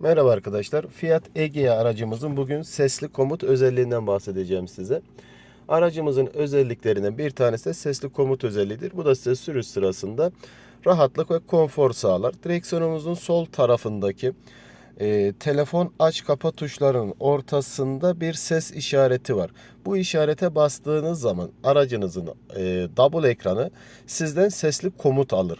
Merhaba arkadaşlar. Fiat Egea aracımızın bugün sesli komut özelliğinden bahsedeceğim size. Aracımızın özelliklerinden bir tanesi de sesli komut özelliğidir. Bu da size sürüş sırasında rahatlık ve konfor sağlar. Direksiyonumuzun sol tarafındaki e, telefon aç kapa tuşlarının ortasında bir ses işareti var. Bu işarete bastığınız zaman aracınızın e, double ekranı sizden sesli komut alır.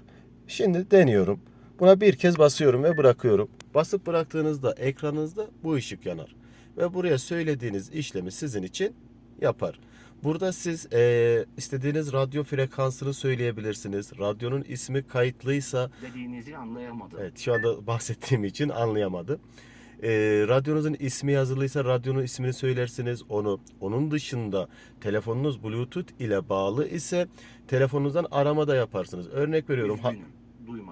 Şimdi deniyorum. Buna bir kez basıyorum ve bırakıyorum. Basıp bıraktığınızda ekranınızda bu ışık yanar. Ve buraya söylediğiniz işlemi sizin için yapar. Burada siz eee, istediğiniz radyo frekansını söyleyebilirsiniz. Radyonun ismi kayıtlıysa dediğinizi anlayamadım. Evet şu anda bahsettiğim için anlayamadı. Ee, radyonuzun ismi yazılıysa radyonun ismini söylersiniz onu. Onun dışında telefonunuz bluetooth ile bağlı ise telefonunuzdan arama da yaparsınız. Örnek veriyorum. Üzgünüm,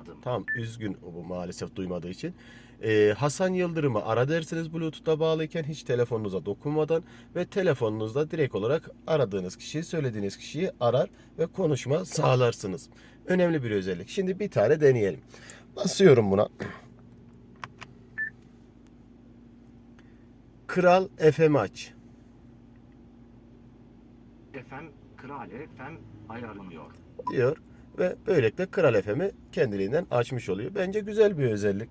duymadım. Tamam üzgün bu maalesef duymadığı için. Ee, Hasan Yıldırım'ı ara dersiniz Bluetooth'ta bağlıyken hiç telefonunuza dokunmadan ve telefonunuzda direkt olarak aradığınız kişiyi, söylediğiniz kişiyi arar ve konuşma sağlarsınız. Önemli bir özellik. Şimdi bir tane deneyelim. Basıyorum buna. Kral FM aç FM, Kral FM ayarlanıyor. diyor ve böylelikle Kral FM'i kendiliğinden açmış oluyor. Bence güzel bir özellik.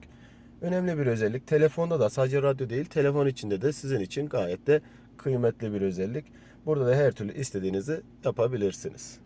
Önemli bir özellik. Telefonda da sadece radyo değil, telefon içinde de sizin için gayet de kıymetli bir özellik. Burada da her türlü istediğinizi yapabilirsiniz.